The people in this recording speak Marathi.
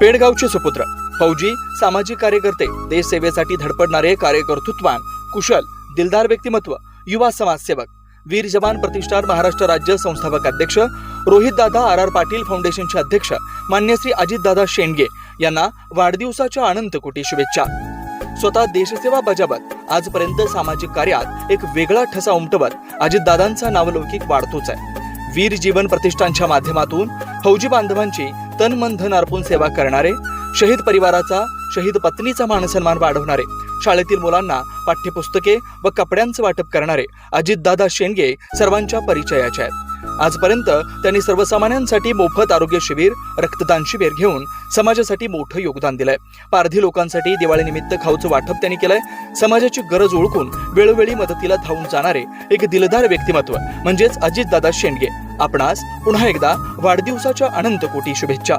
पेडगावचे सुपुत्र फौजी सामाजिक कार्यकर्ते देश सेवेसाठी धडपडणारे कार्यकर्तृत्वान कुशल दिलदार व्यक्तिमत्व युवा समाजसेवक वीर जवान प्रतिष्ठान महाराष्ट्र राज्य संस्थापक अध्यक्ष रोहित दादा आर आर पाटील फाउंडेशनचे अध्यक्ष मान्य श्री अजितदादा शेंडगे यांना वाढदिवसाच्या अनंत कोटी शुभेच्छा. स्वतः देशसेवा बजावत आजपर्यंत सामाजिक कार्यात एक वेगळा ठसा उमटवत अजितदादांचा नावलौकिक वाढतोच आहे. वीर जीवन प्रतिष्ठानच्या माध्यमातून फौजी बांधवांची तन मन धन अर्पून सेवा करणारे शहीद परिवाराचा शहीद पत्नीचा मानसन्मान वाढवणारे शाळेतील मुलांना पाठ्यपुस्तके व कपड्यांचं वाटप करणारे अजितदादा शेंडगे सर्वांच्या परिचयाचे आहेत. आजपर्यंत त्यांनी सर्वसामान्यांसाठी मोफत आरोग्य शिबिर रक्तदान शिबिर घेऊन समाजासाठी मोठं योगदान दिलंय. पारधी लोकांसाठी दिवाळीनिमित्त खाऊचं वाटप त्यांनी केलंय. समाजाची गरज ओळखून वेळोवेळी मदतीला धावून जाणारे एक दिलदार व्यक्तिमत्व म्हणजेच अजितदादा शेंडगे. आपणास पुन्हा एकदा वाढदिवसाच्या अनंत कोटी शुभेच्छा.